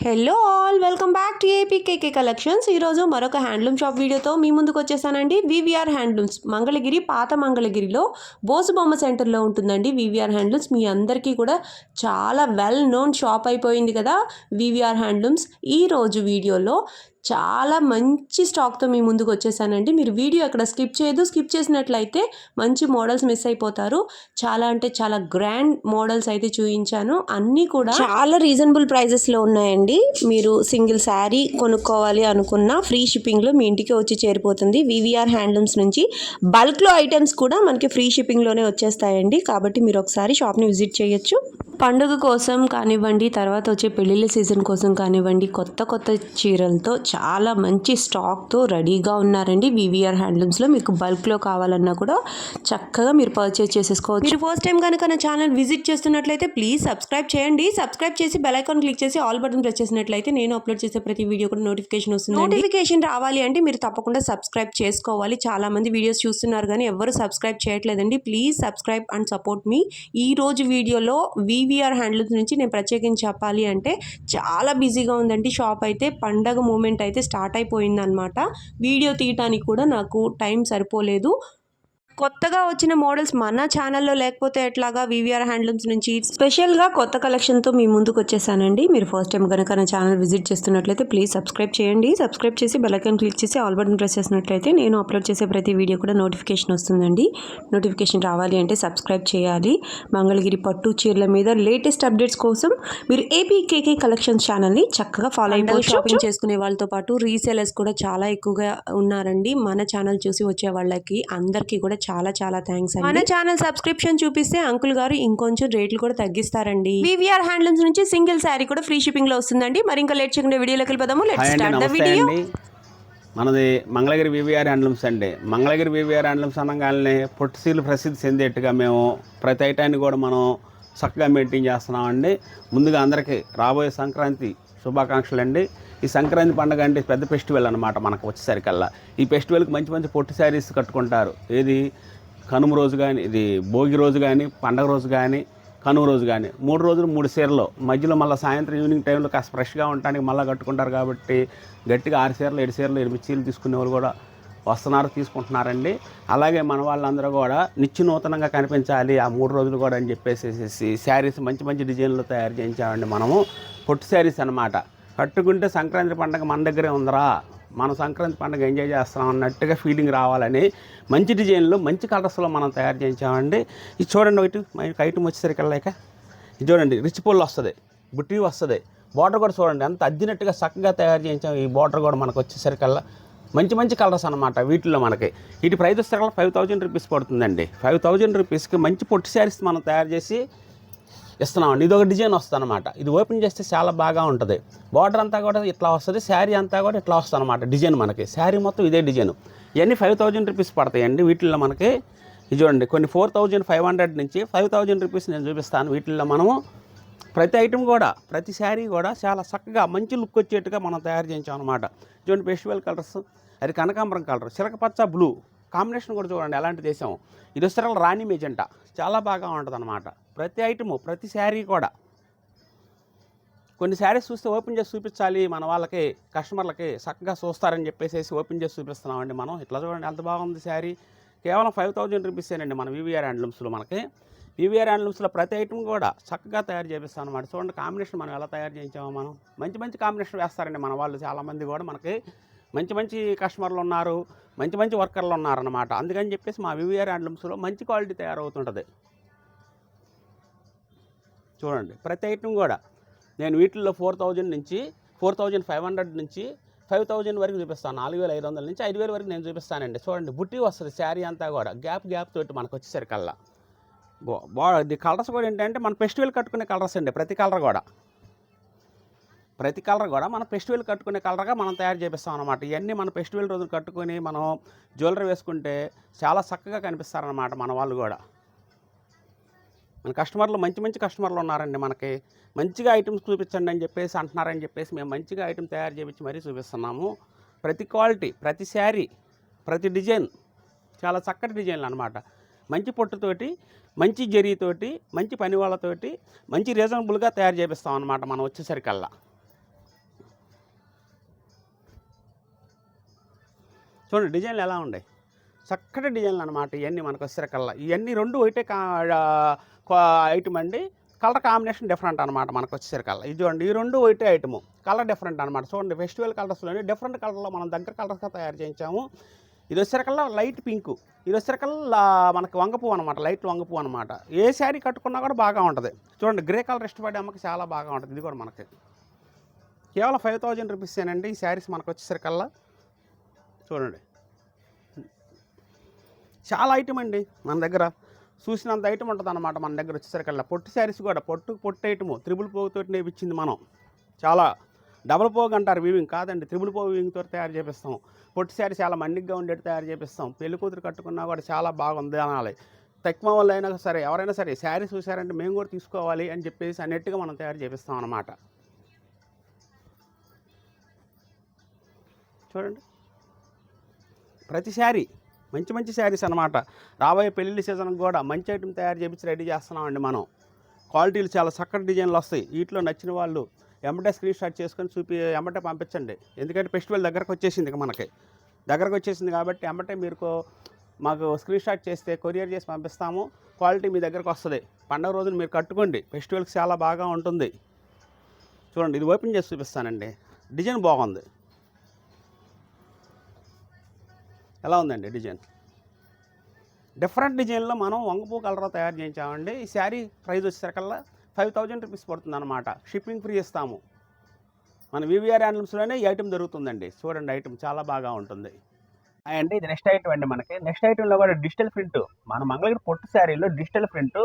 Hello all welcome back to APKK collections ఈరోజు మరొక handloom shop వీడియోతో మీ ముందుకు వచ్చేసానండి. వివిఆర్ హ్యాండ్లూమ్స్ మంగళగిరి పాత మంగళగిరిలో బోసుబొమ్మ సెంటర్లో ఉంటుందండి వివిఆర్ హ్యాండ్లూమ్స్ మీ అందరికీ కూడా చాలా వెల్ నోన్ షాప్ అయిపోయింది కదా వివిఆర్ హ్యాండ్లూమ్స్ ఈ రోజు వీడియోలో చాలా మంచి స్టాక్తో మీ ముందుకు వచ్చేసానండి. మీరు వీడియో అక్కడ స్కిప్ చేయదు స్కిప్ చేసినట్లయితే మంచి మోడల్స్ మిస్ అయిపోతారు. చాలా అంటే చాలా గ్రాండ్ మోడల్స్ అయితే చూపించాను అన్నీ కూడా చాలా రీజనబుల్ ప్రైజెస్లో ఉన్నాయండి. మీరు సింగిల్ శారీ కొనుక్కోవాలి అనుకున్న ఫ్రీ షిప్పింగ్లో మీ ఇంటికి వచ్చి చేరిపోతుంది. వివిఆర్ హ్యాండ్లూమ్స్ నుంచి బల్క్లో ఐటమ్స్ కూడా మనకి ఫ్రీ షిప్పింగ్లోనే వచ్చేస్తాయండి. కాబట్టి మీరు ఒకసారి షాప్ని విజిట్ చేయొచ్చు. పండుగ కోసం కానివ్వండి తర్వాత వచ్చే పెళ్ళిళ్ళ సీజన్ కోసం కానివ్వండి కొత్త కొత్త చీరలతో చాలా మంచి స్టాక్తో రెడీగా ఉన్నారండి. వివిఆర్ హ్యాండ్లూమ్స్లో మీకు బల్క్లో కావాలన్నా కూడా చక్కగా మీరు పర్చేస్ చేసేసుకోవచ్చు. మీరు ఫస్ట్ టైం కనుక నా ఛానల్ విజిట్ చేస్తున్నట్లయితే ప్లీజ్ సబ్స్క్రైబ్ చేయండి. సబ్స్క్రైబ్ చేసి బెల్ ఐకాన్ క్లిక్ చేసి ఆల్ బటన్ ప్రెస్ చేసినట్లయితే నేను అప్లోడ్ చేసే ప్రతి వీడియో కూడా నోటిఫికేషన్ వస్తుంది నోటిఫికేషన్ రావాలి అంటే మీరు తప్పకుండా సబ్స్క్రైబ్ చేసుకోవాలి. చాలా మంది వీడియోస్ చూస్తున్నారు కానీ ఎవరు సబ్స్క్రైబ్ చేయట్లేదండి. Please subscribe and support me. ఈ రోజు వీడియోలో పీవీఆర్ హ్యాండ్లూమ్స్ నుంచి నేను ప్రత్యేకించి చెప్పాలి అంటే చాలా బిజీగా ఉందండి షాప్ అయితే. పండగ మూమెంట్ అయితే స్టార్ట్ అయిపోయిందనమాట వీడియో తీయటానికి కూడా నాకు టైం సరిపోలేదు. కొత్తగా వచ్చిన మోడల్స్ మన ఛానల్లో లేకపోతే ఎట్లాగా వివిఆర్ హ్యాండ్లూమ్స్ నుంచి స్పెషల్గా కొత్త కలెక్షన్తో మీ ముందుకు వచ్చేసానండి మీరు ఫస్ట్ టైం కనుక నా ఛానల్ విజిట్ చేస్తున్నట్లయితే ప్లీజ్ సబ్స్క్రైబ్ చేయండి. సబ్స్క్రైబ్ చేసి బెల్ ఐకాన్ క్లిక్ చేసి ఆల్ బటన్ ప్రెస్ చేసినట్లయితే నేను అప్లోడ్ చేసే ప్రతి వీడియో కూడా నోటిఫికేషన్ వస్తుందండి. నోటిఫికేషన్ రావాలి అంటే సబ్స్క్రైబ్ చేయాలి. మంగళగిరి పట్టు చీరల మీద లేటెస్ట్ అప్డేట్స్ కోసం మీరు ఏపీ కేకే కలెక్షన్స్ ఛానల్ని చక్కగా ఫాలో అయిపోయి షాపింగ్ చేసుకునే వాళ్ళతో పాటు రీసేలర్స్ కూడా చాలా ఎక్కువగా ఉన్నారండి. మన ఛానల్ చూసి వచ్చే వాళ్ళకి అందరికీ కూడా చాలా చాలా థ్యాంక్స్ అండి. మన ఛానల్ సబ్స్క్రిప్షన్ చూపిస్తే అంకుల్ గారు ఇంకొంచెం రేట్లు కూడా తగ్గిస్తారండి. వివిఆర్ హ్యాండ్లూమ్స్ నుంచి సింగిల్ శారీ కూడా ఫ్రీ షిప్పింగ్లో వస్తుందండి. మరి ఇంకా లేట్ చేయకుండా వీడియోలోకి వెళ్ళిపోదాము. లెట్స్ స్టార్ట్ ద వీడియో మనది మంగళగిరి వివిఆర్ హ్యాండ్లూమ్స్ అండి. మంగళగిరి వివిఆర్ హ్యాండ్లూమ్స్ అనగానే పొట్టిసీలు ప్రసిద్ధి చెందేట్టుగా మేము ప్రతి ఐటాన్ని కూడా మనం చక్కగా మెయింటైన్ చేస్తున్నామండి. ముందుగా అందరికీ రాబోయే సంక్రాంతి శుభాకాంక్షలు అండి ఈ సంక్రాంతి పండుగ అంటే పెద్ద ఫెస్టివల్ అనమాట మనకు వచ్చేసరికల్లా. ఈ ఫెస్టివల్కి మంచి మంచి పొట్టి శారీస్ కట్టుకుంటారు. ఏది? కనుమ రోజు కానీ ఇది భోగి రోజు కానీ పండగ రోజు కానీ కనుమ రోజు కానీ మూడు రోజులు మూడు సీరలు మధ్యలో మళ్ళీ సాయంత్రం ఈవినింగ్ టైంలో కాస్త ఫ్రెష్గా ఉండడానికి మళ్ళీ కట్టుకుంటారు కాబట్టి గట్టిగా ఆరు సీరలు ఏడు సీరలు ఎనిమిది చీరలు తీసుకునే వాళ్ళు కూడా వస్తున్నారు తీసుకుంటున్నారండి. అలాగే మన వాళ్ళందరూ కూడా నిత్య నూతనంగా కనిపించాలి ఆ మూడు రోజులు కూడా అని చెప్పేసి శారీస్ మంచి మంచి డిజైన్లు తయారు చేయించామండి మనము. పొట్టు శారీస్ అన్నమాట. కట్టుకుంటే సంక్రాంతి పండగ మన దగ్గరే ఉందరా. మన సంక్రాంతి పండుగ ఎంజాయ్ చేస్తున్నాం అన్నట్టుగా ఫీలింగ్ రావాలని మంచి డిజైన్లు మంచి కలర్స్లో మనం తయారు చేయించామండి. ఇది చూడండి ఒకటి మనకి ఐటమ్ వచ్చేసరికి వెళ్ళాక ఇది చూడండి రిచ్ పొల్లు వస్తుంది బుట్టి వస్తుంది. బార్డర్ కూడా చూడండి అంత అద్దినట్టుగా చక్కగా తయారు చేయించాం. ఈ బార్డర్ కూడా మనకు వచ్చేసరికల్లా మంచి మంచి కలర్స్ అనమాట వీటిలో మనకి. వీటి ప్రైస్ వచ్చేసరికి ఫైవ్ థౌజండ్ రూపీస్ పడుతుందండి. ఫైవ్ థౌజండ్ రూపీస్కి మంచి పొట్టి శారీస్ మనం తయారు చేసి ఇస్తున్నామండి ఇది ఒక డిజైన్ వస్తుంది అనమాట ఇది ఓపెన్ చేస్తే చాలా బాగా ఉంటుంది. బార్డర్ అంతా కూడా ఇట్లా వస్తుంది. శారీ అంతా కూడా ఇట్లా వస్తుంది అనమాట డిజైన్ మనకి. శారీ మొత్తం ఇదే డిజైన్. ఇవన్నీ ఫైవ్ థౌజండ్ రూపీస్ పడతాయండి. వీటిల్లో మనకి ఇది చూడండి. కొన్ని ఫోర్ థౌజండ్ ఫైవ్ హండ్రెడ్ నుంచి ఫైవ్ థౌజండ్ రూపీస్ నేను చూపిస్తాను. వీటిల్లో మనము ప్రతి ఐటెం కూడా ప్రతి శారీ కూడా చాలా చక్కగా మంచి లుక్ వచ్చేట్టుగా మనం తయారు చేయించాం అనమాట చూడండి ఫెస్టివల్ కలర్స్ అది కనకాంబరం కలర్ చిలకపచ్చ బ్లూ కాంబినేషన్ కూడా చూడండి. ఎలాంటి దేశం? ఇది వస్తే రాణి మెజెంటా. చాలా బాగా ఉంటుంది అనమాట ప్రతి ఐటము ప్రతి శారీ కూడా. కొన్ని శారీస్ చూస్తే ఓపెన్ చేసి చూపించాలి మన వాళ్ళకి కస్టమర్లకి చక్కగా చూస్తారని చెప్పేసి ఓపెన్ చేసి చూపిస్తున్నామండి మనం. ఇట్లా చూడండి ఎంత బాగుంది శారీ. కేవలం ఫైవ్ థౌజండ్ రూపీసేనండి మన వివిఆర్ హ్యాండ్లూమ్స్లో మనకి. వివిఆర్ హ్యాండ్లూమ్స్లో ప్రతి ఐటమ్ కూడా చక్కగా తయారు చేపిస్తాం అనమాట చూడండి కాంబినేషన్ మనం ఎలా తయారు చేయించామో మనం. మంచి మంచి కాంబినేషన్ వేస్తారండి మన వాళ్ళు చాలామంది కూడా మనకి. మంచి మంచి కస్టమర్లు ఉన్నారు మంచి మంచి వర్కర్లు ఉన్నారన్నమాట. అందుకని చెప్పేసి మా వివిఆర్ హ్యాండ్లూమ్స్లో మంచి క్వాలిటీ తయారవుతుంటుంది. చూడండి. ప్రతి ఐటెం కూడా. నేను వీటిల్లో ఫోర్ థౌజండ్ నుంచి ఫోర్ థౌజండ్ ఫైవ్ హండ్రెడ్ నుంచి ఫైవ్ థౌజండ్ వరకు చూపిస్తాను. నాలుగు వేల ఐదు వందల నుంచి ఐదు వేల వరకు నేను చూపిస్తానండి. చూడండి బుట్టి వస్తుంది శారీ అంతా కూడా. గ్యాప్ గ్యాప్ తోటి మనకు వచ్చేసరికల్లా. బా బా ఇది కలర్స్ కూడా ఏంటంటే మన ఫెస్టివల్ కట్టుకునే కలర్స్ అండి ప్రతి కలర్ కూడా. ప్రతి కలర్ కూడా మన ఫెస్టివల్ కట్టుకునే కలర్గా మనం తయారు చేపిస్తాం అనమాట ఇవన్నీ మన ఫెస్టివల్ రోజు కట్టుకొని మనం జ్యువెలరీ వేసుకుంటే చాలా చక్కగా కనిపిస్తారనమాట మన వాళ్ళు కూడా. మన కస్టమర్లు మంచి మంచి కస్టమర్లు ఉన్నారండి మనకి. మంచిగా ఐటమ్స్ చూపించండి అని చెప్పేసి అంటున్నారని చెప్పేసి మేము మంచిగా ఐటమ్ తయారు చేయించి మరీ చూపిస్తున్నాము. ప్రతి క్వాలిటీ ప్రతి శారీ ప్రతి డిజైన్ చాలా చక్కటి డిజైన్లు అనమాట మంచి పొట్టుతోటి మంచి జరీతోటి మంచి పని వాళ్ళతోటి మంచి రీజనబుల్గా తయారు చేపిస్తాం అనమాట మనం వచ్చేసరికల్లా. చూడండి డిజైన్లు ఎలా ఉన్నాయి? చక్కటి డిజైన్లు అనమాట ఇవన్నీ మనకు వచ్చేసరికల్లా ఇవన్నీ రెండు ఒకటే కా ఐటమ్ అండి. కలర్ కాంబినేషన్ డిఫరెంట్ అనమాట మనకు వచ్చేసరికల్లా ఇది చూడండి ఈ రెండు ఒకటే ఐటము కలర్ డిఫరెంట్ అనమాట చూడండి ఫెస్టివల్ కలర్స్లోనే డిఫరెంట్ కలర్లో మనం దగ్గర కలర్స్గా తయారు చేయించాము. ఇది వచ్చేసరికల్లా లైట్ పింక్. ఇది వచ్చేసరికల్లా మనకి వంగపువ్వు అనమాట లైట్ వంగపువ్వు అనమాట ఏ శారీ కట్టుకున్నా కూడా బాగా ఉంటుంది. చూడండి గ్రే కలర్ ఇష్టపడే అమ్మకి చాలా బాగా ఉంటుంది. ఇది కూడా మనకి. కేవలం ఫైవ్ థౌజండ్ రూపీసేనండి ఈ శారీస్ మనకు వచ్చేసరికల్లా చూడండి. చాలా ఐటమ్ అండి మన దగ్గర. చూసినంత ఐటమ్ ఉంటుంది అనమాట మన దగ్గర వచ్చేసరికల్లా పొట్టు శారీస్ కూడా పొట్టు పొట్టు ఐటము త్రిబుల్ పోగుతో నేర్పించింది మనం. చాలా డబుల్ పోగు అంటారు వీవింగ్ కాదండి త్రిబుల్ పోగు వీవింగ్తో తయారు చేపిస్తాం. పొట్టు శారీ చాలా మన్నిగ్గా ఉండేది తయారు చేపిస్తాం. పెళ్ళి కూతురు కట్టుకున్నా కూడా చాలా బాగుంది అనాలి. తక్కువ వాళ్ళు అయినా సరే ఎవరైనా సరే శారీ చూసారంటే మేము కూడా తీసుకోవాలి అని చెప్పేసి అన్నట్టుగా మనం తయారు చేపిస్తాం అనమాట చూడండి. ప్రతి శారీ మంచి మంచి శారీస్ అనమాట రాబోయే పెళ్ళి సీజన్కి కూడా మంచి ఐటమ్ తయారు చేపించి రెడీ చేస్తున్నామండి మనం. క్వాలిటీలు చాలా చక్కటి డిజైన్లు వస్తాయి. వీటిలో నచ్చిన వాళ్ళు ఎంబటే స్క్రీన్ షాట్ చేసుకొని చూపి ఎంబటే పంపించండి. ఎందుకంటే ఫెస్టివల్ దగ్గరకు వచ్చేసింది ఇక మనకి. దగ్గరకు వచ్చేసింది కాబట్టి ఎంబటే మీరు మాకు స్క్రీన్ షాట్ చేస్తే కొరియర్ చేసి పంపిస్తాము. క్వాలిటీ మీ దగ్గరకు వస్తుంది. పండగ రోజులు మీరు కట్టుకోండి. ఫెస్టివల్కి చాలా బాగా ఉంటుంది. చూడండి ఇది ఓపెన్ చేసి చూపిస్తానండి. డిజైన్ బాగుంది. ఎలా ఉందండి డిజైన్? డిఫరెంట్ డిజైన్లో మనం వంగపూ కలర్ తయారు చేయించామండి. ఈ శారీ ప్రైస్ వచ్చేసరికల్లా ఫైవ్ థౌజండ్ రూపీస్ పడుతుంది అనమాట షిప్పింగ్ ఫ్రీ ఇస్తాము. మన వివిఆర్ హ్యాండ్లూమ్స్లోనే ఈ ఐటమ్ దొరుకుతుందండి. చూడండి ఐటమ్ చాలా బాగా ఉంటుంది. అండి ఇది నెక్స్ట్ ఐటమ్ అండి మనకి. నెక్స్ట్ ఐటెంలో కూడా డిజిటల్ ప్రింట్. మన మంగళగిరి పొట్టు శారీలో డిజిటల్ ప్రింట్.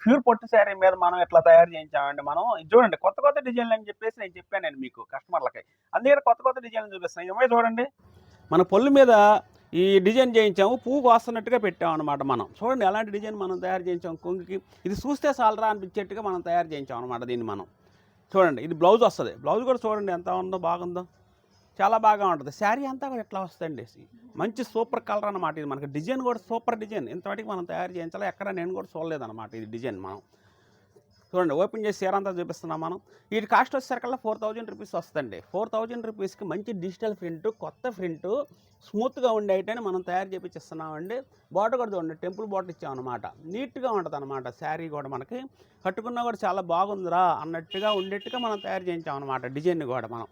ప్యూర్ పొట్టు శారీ మీద మనం ఎట్లా తయారు చేయించామండి మనం. చూడండి కొత్త కొత్త డిజైన్లు అని చెప్పేసి నేను చెప్పాను నేను మీకు కస్టమర్లకి. అందుకని కొత్త కొత్త డిజైన్లు చూపిస్తాను ఇవే చూడండి. మన పొల్లు మీద ఈ డిజైన్ చేయించాము పువ్వుకు వస్తున్నట్టుగా పెట్టాం అనమాట మనం. చూడండి ఎలాంటి డిజైన్ మనం తయారు చేయించాం కొంగుకి. ఇది చూస్తే చాలరా అనిపించేట్టుగా మనం తయారు చేయించాం అనమాట దీన్ని మనం. చూడండి ఇది బ్లౌజ్ వస్తుంది. బ్లౌజ్ కూడా చూడండి ఎంత ఉందో బాగుందో. చాలా బాగా ఉంటుంది. శారీ అంతా కూడా ఎట్లా వస్తుందండి? మంచి సూపర్ కలర్ అనమాట ఇది మనకి. డిజైన్ కూడా సూపర్ డిజైన్. ఇంతవరకు మనం తయారు చేయించాలి? ఎక్కడ నేను కూడా చూడలేదన్నమాట ఇది డిజైన్ మనం. చూడండి ఓపెన్ చేసి చీర అంతా చూపిస్తున్నాం మనం. వీటి కాస్ట్ వచ్చేసరికల్లా ఫోర్ థౌజండ్ రూపీస్ వస్తుందండి. ఫోర్ థౌజండ్ రూపీస్కి మంచి డిజిటల్ ప్రింట్ కొత్త ప్రింట్ స్మూత్గా ఉండే ఐటెని మనం తయారు చేపించిస్తున్నామండి బాటర్ కూడా చూడండి టెంపుల్ బాటర్ ఇచ్చామన్నమాట. నీట్గా ఉంటుంది అనమాట శారీ కూడా మనకి. కట్టుకున్నా కూడా చాలా బాగుందిరా అన్నట్టుగా ఉండేట్టుగా మనం తయారు చేయించామన్నమాట డిజైన్ కూడా మనం.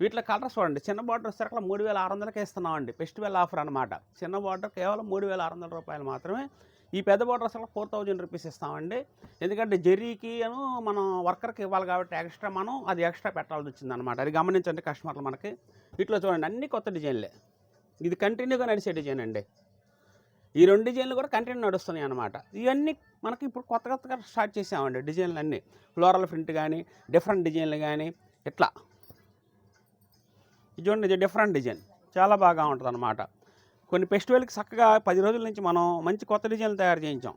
వీటిలో కలర్స్ చూడండి చిన్న బార్డర్ వచ్చేసరికి మూడు వేల ఆరు వందలకే ఇస్తున్నామండి. ఫెస్టివల్ ఆఫర్ అనమాట చిన్న బార్డర్ కేవలం మూడు వేల ఆరు వందల రూపాయలు మాత్రమే. ఈ పెద్ద బార్డర్ అసలు ఫోర్ థౌజండ్ రూపీస్ ఇస్తామండి. ఎందుకంటే జెర్రీకి అను మనం వర్కర్కి ఇవ్వాలి కాబట్టి ఎక్స్ట్రా మనం అది ఎక్స్ట్రా పెట్టాల్సి వచ్చింది అనమాట అది గమనించండి కస్టమర్లు మనకి. ఇట్లా చూడండి అన్ని కొత్త డిజైన్లే. ఇది కంటిన్యూగా నడిచే డిజైన్ అండి. ఈ రెండు డిజైన్లు కూడా కంటిన్యూ నడుస్తున్నాయి అనమాట ఇవన్నీ మనకి ఇప్పుడు కొత్త కొత్తగా స్టార్ట్ చేసామండి డిజైన్లు అన్నీ ఫ్లోరల్ ప్రింట్ కానీ డిఫరెంట్ డిజైన్లు కానీ ఇట్లా. ఇది చూడండి ఇది డిఫరెంట్ డిజైన్. చాలా బాగా ఉంటుంది అనమాట కొన్ని ఫెస్టివల్కి చక్కగా పది రోజుల నుంచి మనం మంచి కొత్త డిజైన్లు తయారు చేయించాం.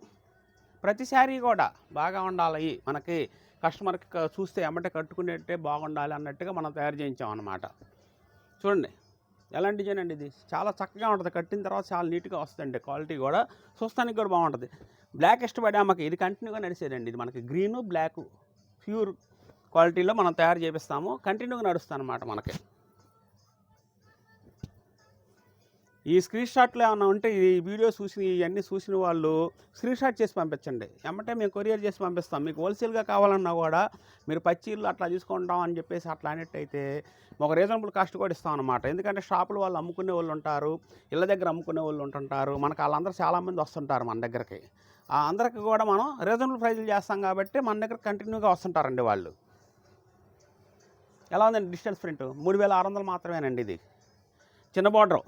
ప్రతిసారి కూడా బాగా ఉండాలి. మనకి కస్టమర్కి చూస్తే ఎమ్మటే కట్టుకునేట్టే బాగుండాలి అన్నట్టుగా మనం తయారు చేయించాం అనమాట చూడండి ఎలాంటి డిజైన్ అండి ఇది? చాలా చక్కగా ఉంటుంది. కట్టిన తర్వాత చాలా నీట్గా వస్తుందండి. క్వాలిటీ కూడా చూస్తానికి కూడా బాగుంటుంది. బ్లాక్ ఇష్టపడే అమ్మకి ఇది కంటిన్యూగా నడిచేదండి ఇది మనకి గ్రీను బ్లాక్ ప్యూర్ క్వాలిటీలో మనం తయారు చేపిస్తాము. కంటిన్యూగా నడుస్తుంది అనమాట మనకి. ఈ స్క్రీన్ షాట్లు ఏమైనా ఉంటే ఈ వీడియో చూసి ఇవన్నీ చూసిన వాళ్ళు స్క్రీన్ షాట్ చేసి పంపించండి. ఎమ్మటే మేము కొరియర్ చేసి పంపిస్తాం. మీకు హోల్సేల్గా కావాలన్నా కూడా మీరు పచ్చీళ్ళు అట్లా తీసుకుంటాం అని చెప్పేసి అట్లా అనేట్టయితే ఒక రీజనబుల్ కాస్ట్ కూడా ఇస్తాం అనమాట ఎందుకంటే షాపులు వాళ్ళు అమ్ముకునే వాళ్ళు ఉంటారు ఇళ్ళ దగ్గర అమ్ముకునే వాళ్ళు ఉంటుంటారు. మనకు వాళ్ళందరూ చాలామంది వస్తుంటారు మన దగ్గరికి. ఆ అందరికి కూడా మనం రీజనబుల్ ప్రైజులు చేస్తాం కాబట్టి మన దగ్గర కంటిన్యూగా వస్తుంటారండి వాళ్ళు. ఎలా ఉందండి డిజిటల్ ప్రింట్? మూడు వేల ఆరు వందలు మాత్రమేనండి ఇది. చిన్న బార్డర్.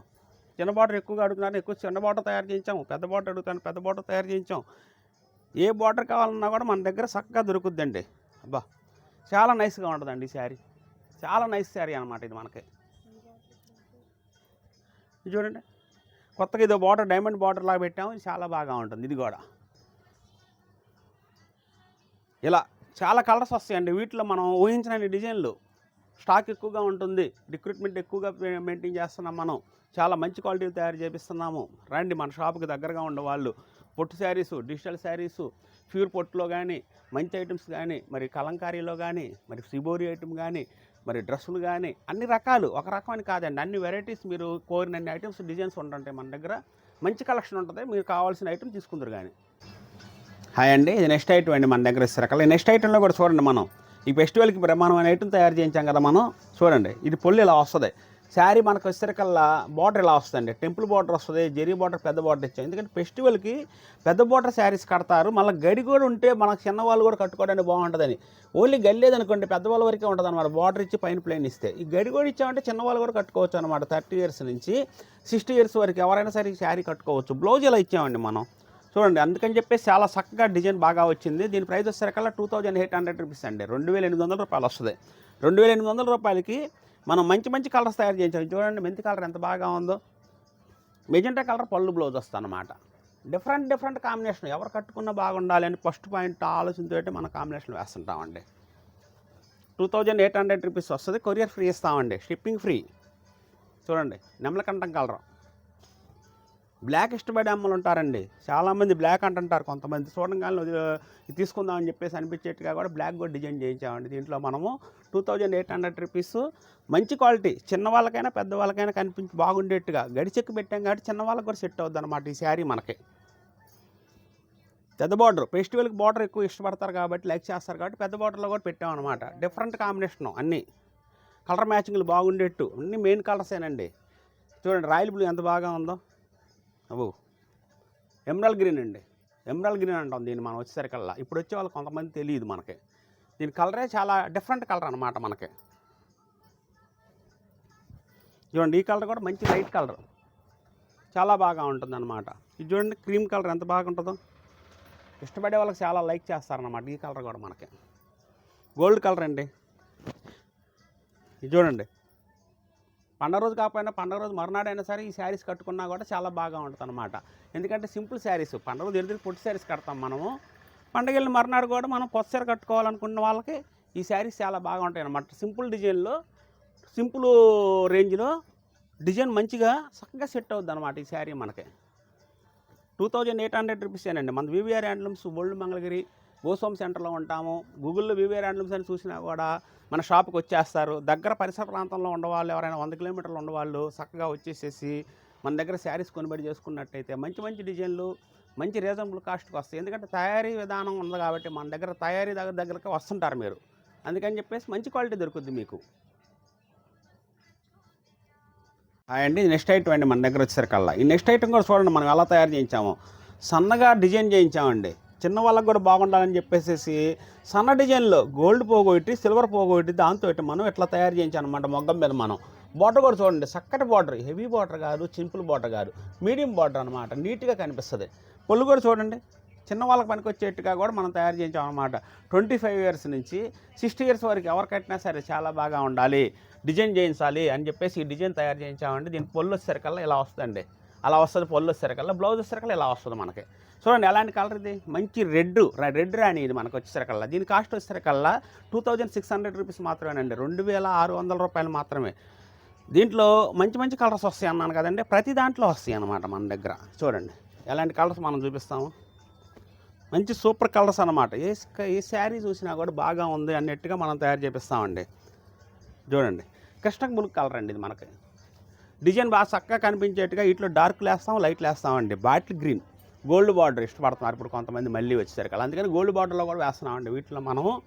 చిన్న బాటర్ ఎక్కువగా అడుగుతున్నారు ఎక్కువ చిన్న బాటర్ తయారు చేయించాము. పెద్ద బాటర్ అడుగుతాను పెద్ద బాటర్ తయారు చేయించాం ఏ బాటర్ కావాలన్నా కూడా మన దగ్గర చక్కగా దొరుకుద్దండి. అబ్బా చాలా నైస్గా ఉంటుందండి ఈ శారీ. చాలా నైస్ శారీ అనమాట ఇది మనకి. ఇది చూడండి. కొత్తగా ఇదో బాటర్ డైమండ్ బాటర్ లాగా పెట్టాము. చాలా బాగా ఉంటుంది ఇది కూడా. ఇలా చాలా కలర్స్ వస్తాయండి. వీటిలో మనం ఊహించిన డిజైన్లు. స్టాక్ ఎక్కువగా ఉంటుంది. రిక్రూట్మెంట్ ఎక్కువగా మెయింటైన్ చేస్తున్నాం మనం. చాలా మంచి క్వాలిటీలు తయారు చేపిస్తున్నాము. రండి మన షాప్కి దగ్గరగా ఉండేవాళ్ళు పొట్టు శారీసు డిజిటల్ శారీసు ప్యూర్ పొట్టులో కానీ మంచి ఐటమ్స్ కానీ మరి కలంకారీలో కానీ మరి సిబోరి ఐటమ్ కానీ మరి డ్రెస్సులు కానీ అన్ని రకాలు. ఒక రకమని కాదండి. అన్ని వెరైటీస్ మీరు కోరిన అన్ని ఐటమ్స్ డిజైన్స్ ఉంటుంటాయి మన దగ్గర. మంచి కలెక్షన్ ఉంటుంది. మీరు కావాల్సిన ఐటమ్ తీసుకుందరు కానీ హాయ్ అండి ఇది నెక్స్ట్ ఐటమ్ అండి మన దగ్గర రకాల నెక్స్ట్ ఐటెంలో కూడా చూడండి మనం. ఈ ఫెస్టివల్కి బ్రహ్మాండమైన ఐటమ్ తయారు చేయించాం కదా మనం. చూడండి ఇది పొల్లి ఇలా వస్తుంది. శారీ మనకు వచ్చేసరికల్లా బార్డర్ ఇలా వస్తుంది టెంపుల్ బార్డర్ వస్తుంది జెరీ బార్డర్ పెద్ద బార్డర్ ఇచ్చాం. ఎందుకంటే ఫెస్టివల్కి పెద్ద బార్డర్ శారీస్ కడతారు. మళ్ళీ గడి కూడా ఉంటే మనకు చిన్న వాళ్ళు కూడా కట్టుకోవడానికి బాగుంటుందని. ఓన్లీ గడి లేదనుకోండి పెద్దవాళ్ళ వరకే ఉంటుంది అనమాట బార్డర్ ఇచ్చి పైన ప్లేన్ ఇస్తే. ఈ గడి కూడా ఇచ్చామంటే చిన్నవాళ్ళు కూడా కట్టుకోవచ్చు అనమాట థర్టీ ఇయర్స్ నుంచి సిక్స్టీ ఇయర్స్ వరకు ఎవరైనా సరే శారీ కట్టుకోవచ్చు. బ్లౌజ్ ఇలా ఇచ్చామండి మనం? చూడండి అందుకని చెప్పేసి చాలా చక్కగా డిజైన్ బాగా వచ్చింది. దీని ప్రైస్ వచ్చేసరికల్లా two thousand eight hundred rupees అండి. రెండు వేల ఎనిమిది వందల రూపాయలు వస్తుంది. రెండు వేల ఎనిమిది వందల రూపాయలకి మనం మంచి మంచి కలర్స్ తయారు చేయించాం చూడండి మెంతి కలర్ ఎంత బాగా ఉందో. మెజెంటా కలర్ పళ్ళు బ్లౌజ్ వస్తుందన్నమాట. Different different combination. ఎవరు కట్టుకున్నా బాగుండాలి అని ఫస్ట్ పాయింట్ ఆలోచనతో మన combination వేస్తుంటామండి. Two thousand eight hundred rupees వస్తుంది. కొరియర్ ఫ్రీ ఇస్తామండి. Shipping free. చూడండి. నెమలకంఠం కలర్. బ్లాక్ ఇష్టపడే అమ్మలు ఉంటారండి. చాలామంది బ్లాక్ అంటుంటారు. కొంతమంది చూడంగానే వదిలి- తీసుకుందామని చెప్పేసి అనిపించేట్టుగా కూడా బ్లాక్ కూడా డిజైన్ చేయించామండి. దీంట్లో మనము two thousand eight hundred rupees మంచి క్వాలిటీ. చిన్న వాళ్ళకైనా పెద్ద వాళ్ళకైనా కనిపించి బాగుండేట్టుగా. గడిచెక్కి పెట్టాం కాబట్టి చిన్న వాళ్ళకి కూడా సెట్ అవుద్ది అనమాట ఈ శారీ మనకి. పెద్ద బార్డర్ ఫెస్టివల్కి బార్డర్ ఎక్కువ ఇష్టపడతారు కాబట్టి లైక్ చేస్తారు కాబట్టి పెద్ద బార్డర్లో కూడా పెట్టాం అనమాట డిఫరెంట్ కాంబినేషన్ అన్నీ. కలర్ మ్యాచింగ్లు బాగుండేట్టు. అన్ని మెయిన్ కలర్సేనండి. చూడండి రాయల్ బ్లూ ఎంత బాగా ఉందో. అవు ఎమరాల్ గ్రీన్ అండి. ఎమరాల్ గ్రీన్ అంటాం దీన్ని మనం వచ్చేసరికల్లా. ఇప్పుడు వచ్చే వాళ్ళు కొంతమంది తెలియదు మనకి. దీని కలరే చాలా డిఫరెంట్ కలర్ అనమాట మనకి. చూడండి ఈ కలర్ కూడా మంచి లైట్ కలర్. చాలా బాగా ఉంటుంది అనమాట ఇది చూడండి క్రీమ్ కలర్ ఎంత బాగుంటుందో. ఇష్టపడే వాళ్ళకి చాలా లైక్ చేస్తారనమాట ఈ కలర్ కూడా మనకి. గోల్డ్ కలర్ అండి. ఇది చూడండి. పండగ రోజు కాకపోయినా పండగ రోజు మరునాడైనా సరే ఈ శారీస్ కట్టుకున్నా కూడా చాలా బాగా ఉంటుంది అనమాట ఎందుకంటే సింపుల్ శారీస్ పండగ రోజు ఎదురు పొట్టి శారీస్ కడతాం మనము? పండగ వెళ్ళిన మరునాడు కూడా మనం కొత్త శారీ కట్టుకోవాలనుకున్న వాళ్ళకి ఈ శారీస్ చాలా బాగా ఉంటాయి అనమాట సింపుల్ డిజైన్లో సింపుల్ రేంజ్లో డిజైన్ మంచిగా చక్కగా సెట్ అవుద్ది అనమాట ఈ శారీ మనకి. టూ థౌజండ్ ఎయిట్ హండ్రెడ్ రూపీసేనండి. మన వివిఆర్ హ్యాండ్లూమ్స్ ఓల్డ్ మంగళగిరి భూస్వామి సెంటర్లో ఉంటాము. గూగుల్లో వివే ర్యాండమ్స్ అని చూసినా కూడా మన షాప్కి వచ్చేస్తారు. దగ్గర పరిసర ప్రాంతంలో ఉండవాళ్ళు ఎవరైనా వంద కిలోమీటర్లు ఉండవాళ్ళు చక్కగా వచ్చేసేసి మన దగ్గర శారీస్ కొనుబడి చేసుకున్నట్టయితే మంచి మంచి డిజైన్లు మంచి రీజనబుల్ కాస్ట్కి వస్తాయి. ఎందుకంటే తయారీ విధానం ఉంది కాబట్టి మన దగ్గర తయారీ దగ్గర దగ్గరకి వస్తుంటారు మీరు. అందుకని చెప్పేసి మంచి క్వాలిటీ దొరుకుద్ది మీకు. అండి నెక్స్ట్ ఐటమ్ అండి మన దగ్గర వచ్చేసరికల్లా. ఈ నెక్స్ట్ ఐటమ్ కూడా చూడండి మనం ఎలా తయారు చేయించాము. సన్నగా డిజైన్ చేయించామండి. చిన్న వాళ్ళకి కూడా బాగుండాలని చెప్పేసి సన్న డిజైన్లో గోల్డ్ పోగొట్టి సిల్వర్ పోగొట్టి దాంతో మనం ఇట్లా తయారు చేయించాం అనమాట మొగ్గం మీద మనం. బార్డర్ కూడా చూడండి చక్కటి బార్డర్ హెవీ బార్డర్ కాదు సింపుల్ బాటర్ కాదు మీడియం బార్డర్ అనమాట నీట్గా కనిపిస్తుంది. పొల్లు కూడా చూడండి చిన్న వాళ్ళకి పనికి వచ్చేట్టుగా కూడా మనం తయారు చేయించాం అనమాట ట్వంటీ ఫైవ్ ఇయర్స్ నుంచి సిక్స్టీ ఇయర్స్ వరకు ఎవరు కట్టినా సరే చాలా బాగా ఉండాలి డిజైన్ చేయించాలి అని చెప్పేసి ఈ డిజైన్ తయారు చేయించామండి దీని పొల్లు వచ్చేసరికల్లా ఇలా వస్తుందండి. అలా వస్తుంది పొల్లు వచ్చేసరికల్లా బ్లౌజ్ వచ్చేసరికల్లా ఇలా వస్తుంది మనకి. చూడండి ఎలాంటి కలర్ ఇది? మంచి రెడ్ రెడ్ రాణి ఇది మనకు వచ్చేసరికల్లా. దీని కాస్ట్ వచ్చేసరికల్లా two thousand six hundred rupees మాత్రమేనండి. రెండు వేల ఆరు వందల రూపాయలు మాత్రమే. దీంట్లో మంచి మంచి కలర్స్ వస్తాయి అన్నాను కదండి. ప్రతి దాంట్లో వస్తాయి అన్నమాట మన దగ్గర. చూడండి. ఎలాంటి కలర్స్ మనం చూపిస్తాము? మంచి సూపర్ కలర్స్ అనమాట ఏ ఏ శారీ చూసినా కూడా బాగా ఉంది అన్నట్టుగా మనం తయారు చేపిస్తామండి. చూడండి. కృష్ణ బుల్ కలర్ అండి ఇది మనకి. డిజైన్ బాగా చక్కగా కనిపించేట్టుగా ఇట్లో డార్క్లు వేస్తాం లైట్లు వేస్తామండి. Bottle green. గోల్డ్ బార్డర్ ఇష్టపడుతున్నారు. ఇప్పుడు కొంతమంది మళ్ళీ వచ్చేసరికి అలా అందుకని గోల్డ్ బార్డర్లో కూడా వేస్తున్నామండి. వీటిలో మనము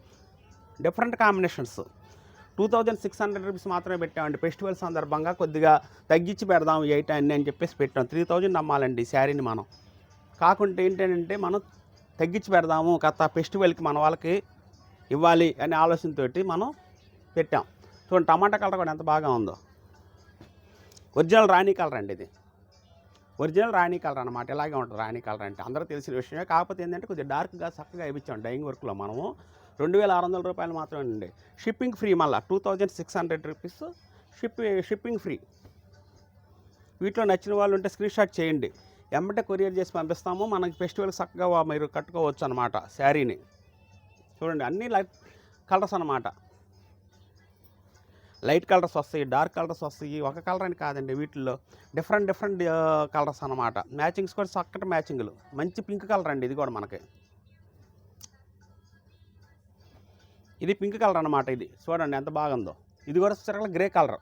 different combinations. Two thousand six hundred rupees మాత్రమే పెట్టామండి. ఫెస్టివల్ సందర్భంగా కొద్దిగా తగ్గించి పెడదాం ఎయిట్ అన్ని అని చెప్పేసి పెట్టాం. త్రీ థౌజండ్ అమ్మాలండి ఈ శారీని మనం. కాకుంటే ఏంటంటే మనం తగ్గించి పెడదాము. గత ఫెస్టివల్కి మన వాళ్ళకి ఇవ్వాలి అనే ఆలోచనతోటి మనం పెట్టాం. చూడండి టమాటా కలర్ కూడా ఎంత బాగా ఉందో. ఒరిజినల్ రాణి కలర్ అండి ఇది. ఒరిజినల్ రాణి కలర్ అనమాట ఇలాగే ఉంటుంది రాణి కలర్ అంటే. అందరూ తెలిసిన విషయమే. కాకపోతే ఏంటంటే కొద్దిగా డార్క్గా చక్కగా ఇప్పించాం డైయింగ్ వర్క్లో మనము. రెండు వేల ఆరు వందల రూపాయలు మాత్రమే అండి షిప్పింగ్ ఫ్రీ మళ్ళీ. Two thousand six hundred rupees. Ship shipping free. వీటిలో నచ్చిన వాళ్ళు ఉంటే స్క్రీన్ షాట్ చేయండి. వెంబటే కొరియర్ చేసి పంపిస్తాము. మనకి ఫెస్టివల్ చక్కగా మీరు కట్టుకోవచ్చు అనమాట శారీని. చూడండి అన్ని లైట్ కలర్స్ అనమాట లైట్ కలర్స్ వస్తాయి డార్క్ కలర్స్ వస్తాయి ఒక కలర్ అని కాదండి వీటిల్లో. డిఫరెంట్ డిఫరెంట్ కలర్స్ అనమాట మ్యాచింగ్స్ కూడా చక్కటి మ్యాచింగ్లు. మంచి పింక్ కలర్ అండి ఇది కూడా మనకి. ఇది పింక్ కలర్ అనమాట ఇది. చూడండి ఎంత బాగుందో. ఇది కూడా చిరకల గ్రే కలర్.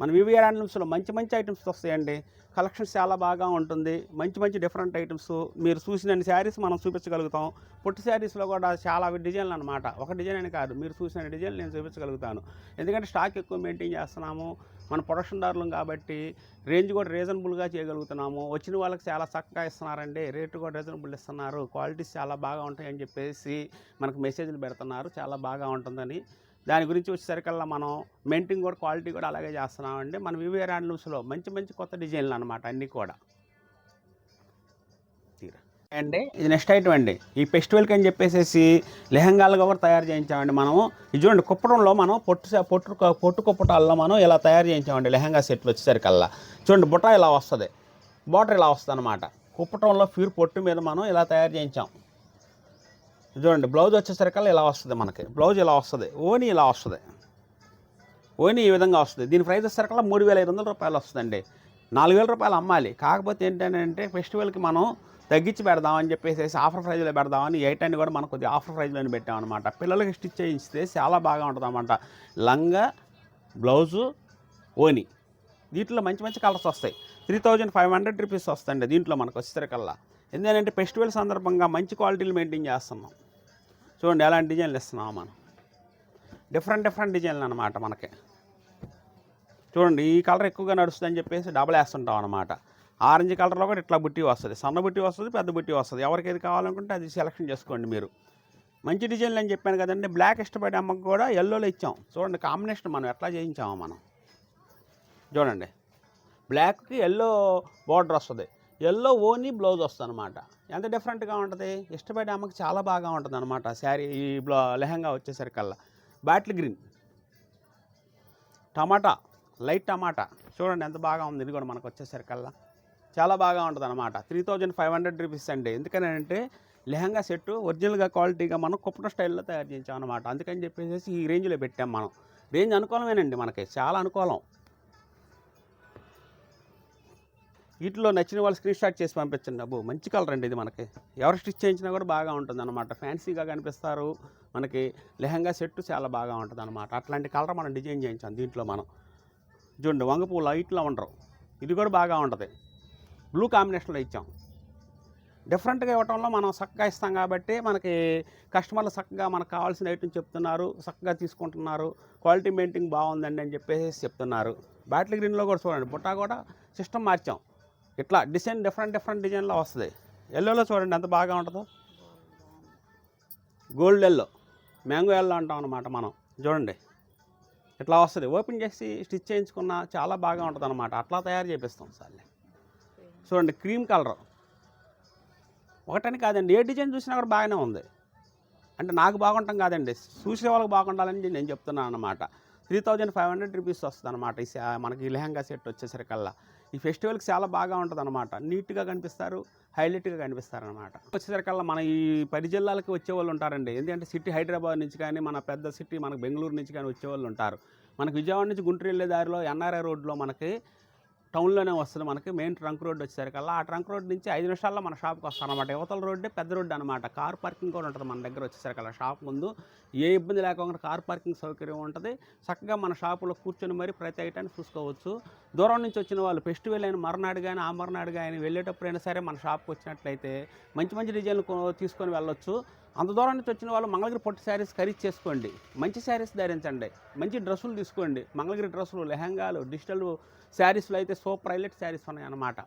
మన వివిఆర్ ఐటమ్స్లో మంచి మంచి ఐటమ్స్ వస్తాయండి. కలెక్షన్స్ చాలా బాగా ఉంటుంది. మంచి మంచి డిఫరెంట్ ఐటమ్స్ మీరు చూసిన శారీస్ మనం చూపించగలుగుతాం. పొట్టి శారీస్లో కూడా చాలా డిజైన్లు అనమాట ఒక డిజైన్ అని కాదు. మీరు చూసిన డిజైన్ నేను చూపించగలుగుతాను. ఎందుకంటే స్టాక్ ఎక్కువ మెయింటైన్ చేస్తున్నాము. మన ప్రొడక్షన్ దారులం కాబట్టి రేంజ్ కూడా రీజనబుల్గా చేయగలుగుతున్నాము. వచ్చిన వాళ్ళకి చాలా చక్కగా ఇస్తున్నారండి. రేటు కూడా రీజనబుల్ ఇస్తున్నారు. క్వాలిటీస్ చాలా బాగా ఉంటాయని చెప్పేసి మనకు మెసేజ్లు పెడుతున్నారు. చాలా బాగా ఉంటుందని దాని గురించి వచ్చేసరికల్లా మనం మెయింటింగ్ కూడా క్వాలిటీ కూడా అలాగే చేస్తున్నామండి. మన వివిఆర్ హ్యాండ్లూమ్స్లో మంచి మంచి కొత్త డిజైన్లు అనమాట అన్నీ కూడా. తీరా. అండి. ఇది నెక్స్ట్ ఐటమ్ అండి. ఈ ఫెస్టివల్కి అని చెప్పేసి లెహంగాలుగా కూడా తయారు చేయించామండి మనము. ఇది చూడండి కుప్పడంలో మనం పొట్టు పొట్టు పొట్టు కుప్పటాల్లో మనం ఇలా తయారు చేయించామండి లెహంగా సెట్లు వచ్చేసరికల్లా. చూడండి బుట్ట ఇలా వస్తుంది. బార్డర్ ఇలా వస్తుంది అనమాట కుప్పటంలో ప్యూర్ పొట్టు మీద మనం ఇలా తయారు చేయించాం. చూడండి బ్లౌజ్ వచ్చేసరికల్లా ఇలా వస్తుంది మనకి. బ్లౌజ్ ఇలా వస్తుంది ఓని ఇలా వస్తుంది. ఓని ఈ విధంగా వస్తుంది. దీని ప్రైస్ వచ్చేసరికల్లా మూడు వేల ఐదు వందల రూపాయలు వస్తుందండి. నాలుగు వేల రూపాయలు అమ్మాలి. కాకపోతే ఏంటంటే ఫెస్టివల్కి మనం తగ్గించి పెడదామని చెప్పేసి ఆఫర్ ప్రైజ్లో పెడదామని ఎయిట్ అని కూడా మనం కొద్దిగా ఆఫర్ ప్రైజ్లోనే పెట్టామన్నమాట. పిల్లలకి స్టిచ్ చేయించితే చాలా బాగా ఉంటుంది అనమాట లంగా బ్లౌజు ఓని దీంట్లో మంచి మంచి కలర్స్ వస్తాయి. Three thousand five hundred rupees వస్తాయండి దీంట్లో మనకు వచ్చేసరికల్లా. ఎందుకంటే ఫెస్టివల్ సందర్భంగా మంచి క్వాలిటీలు మెయింటైన్ చేస్తున్నాం. చూడండి ఎలాంటి డిజైన్లు ఇస్తున్నాం మనం. డిఫరెంట్ డిఫరెంట్ డిజైన్లు అనమాట మనకి. చూడండి ఈ కలర్ ఎక్కువగా నడుస్తుందని చెప్పేసి డబల్ వేస్తుంటాం అనమాట ఆరెంజ్ కలర్లో కూడా ఇట్లా బుట్టి వస్తుంది. సన్న బుట్టి వస్తుంది పెద్ద బుట్టి వస్తుంది. ఎవరికి ఏది కావాలనుకుంటే అది సెలెక్షన్ చేసుకోండి మీరు. మంచి డిజైన్లు అని చెప్పాను కదండి బ్లాక్ ఇష్టపడే అమ్మకు కూడా ఎల్లోలో ఇచ్చాం. చూడండి కాంబినేషన్ మనం ఎట్లా చేయించాము మనం. చూడండి బ్లాక్కి ఎల్లో బార్డర్ వస్తుంది. ఎల్లో ఓన్లీ బ్లౌజ్ వస్తుంది అనమాట ఎంత డిఫరెంట్గా ఉంటుంది? ఇష్టపడే అమ్మకి చాలా బాగా ఉంటుంది అనమాట శారీ ఈ బ్లౌ లెహంగా వచ్చేసరికల్లా. బాటిల్ గ్రీన్ టమాటా లైట్ టమాటా. చూడండి ఎంత బాగా ఉంది ఇది కూడా మనకు వచ్చేసరికల్లా. చాలా బాగా ఉంటుంది అనమాట three thousand five hundred rupees అండి. ఎందుకని అంటే లెహంగా సెట్ ఒరిజినల్గా క్వాలిటీగా మనం కుప్పట స్టైల్లో తయారు చేయించాం అనమాట అందుకని చెప్పేసి ఈ రేంజ్లో పెట్టాం మనం. రేంజ్ అనుకూలమేనండి మనకి చాలా అనుకూలం. వీటిలో నచ్చిన వాళ్ళు స్క్రీన్ షాట్ చేసి పంపించండి అబ్బో మంచి కలర్ అండి ఇది మనకి. ఎవరు స్టిచ్ చేయించినా కూడా బాగా ఉంటుంది అనమాట ఫ్యాన్సీగా కనిపిస్తారు. మనకి లెహంగా సెట్ చాలా బాగా ఉంటుంది అనమాట అట్లాంటి కలర్ మనం డిజైన్ చేయించాం దీంట్లో మనం. చూడండి వంగపూ లైట్లో ఉండరు ఇది కూడా బాగా ఉంటుంది. బ్లూ కాంబినేషన్లో ఇచ్చాం. డిఫరెంట్గా ఇవ్వటంలో మనం చక్కగా ఇస్తాం కాబట్టి మనకి కస్టమర్లు చక్కగా మనకు కావాల్సిన ఐటమ్ చెప్తున్నారు చక్కగా తీసుకుంటున్నారు. క్వాలిటీ మెయింటైన్ బాగుందండి అని చెప్పేసి చెప్తున్నారు. బాటిల్ గ్రీన్లో కూడా చూడండి బుట్టా కూడా సిస్టమ్ మార్చాం. ఇట్లా డిజైన్ డిఫరెంట్ డిఫరెంట్ డిజైన్లో వస్తుంది. ఎల్లోలో చూడండి ఎంత బాగా ఉంటుందో. గోల్డ్ ఎల్లో మ్యాంగో ఎల్లో అంటాం అనమాట మనం. చూడండి. ఇట్లా వస్తుంది. ఓపెన్ చేసి స్టిచ్ చేయించుకున్న చాలా బాగా ఉంటుంది అనమాట అట్లా తయారు చేపిస్తాం సార్లే. చూడండి క్రీమ్ కలర్. ఒకటని కాదండి. ఏ డిజైన్ చూసినా కూడా బాగానే ఉంది. అంటే నాకు బాగుంటాం కాదండి. చూసే వాళ్ళకి బాగుండాలని నేను చెప్తున్నాను అనమాట three thousand five hundred rupees వస్తుంది అనమాట ఈ మనకి లెహంగా సెట్ వచ్చేసరికల్లా. ఈ ఫెస్టివల్కి చాలా బాగా ఉంటుంది అనమాట నీట్గా కనిపిస్తారు హైలైట్గా కనిపిస్తారు అనమాట వచ్చేసరికల్లా మన ఈ పది జిల్లాలకి వచ్చే వాళ్ళు ఉంటారండి. ఎందుకంటే సిటీ హైదరాబాద్ నుంచి కానీ మన పెద్ద సిటీ మనకు బెంగళూరు నుంచి కానీ వచ్చే వాళ్ళు ఉంటారు. మనకు విజయవాడ నుంచి గుంటూరు వెళ్ళే దారిలో ఎన్ఆర్ఐ రోడ్లో మనకి టౌన్లోనే వస్తుంది మనకి మెయిన్ ట్రంక్ రోడ్ వచ్చేసరికల్లా. ఆ ట్రంక్ రోడ్ నుంచి ఐదు నిమిషాల్లో మన షాప్కి వస్తాం అనమాట యువతల రోడ్డే పెద్ద రోడ్డు అనమాట కార్ పార్కింగ్ కూడా ఉంటుంది మన దగ్గర వచ్చేసరికల్లా షాప్ ముందు. ఏ ఇబ్బంది లేకుండా కార్ పార్కింగ్ సౌకర్యం ఉంటుంది. చక్కగా మన షాపులో కూర్చొని మరి ప్రతి ఐటాన్ని చూసుకోవచ్చు. దూరం నుంచి వచ్చిన వాళ్ళు ఫెస్టివల్ అయిన మర్నాడు కానీ ఆ మర్నాడు కానీ వెళ్ళేటప్పుడైనా సరే మన షాప్కి వచ్చినట్లయితే మంచి మంచి డిజైన్లు తీసుకొని వెళ్ళొచ్చు. అంత దూరం నుంచి వచ్చిన వాళ్ళు మంగళగిరి పొట్టి శారీస్ ఖరీదు చేసుకోండి. మంచి శారీస్ ధరించండి. మంచి డ్రెస్సులు తీసుకోండి. మంగళగిరి డ్రెస్సులు లెహంగాలు డిజిటల్ శారీస్లో అయితే సూపర్ హైలైట్ శారీస్ ఉన్నాయి అన్నమాట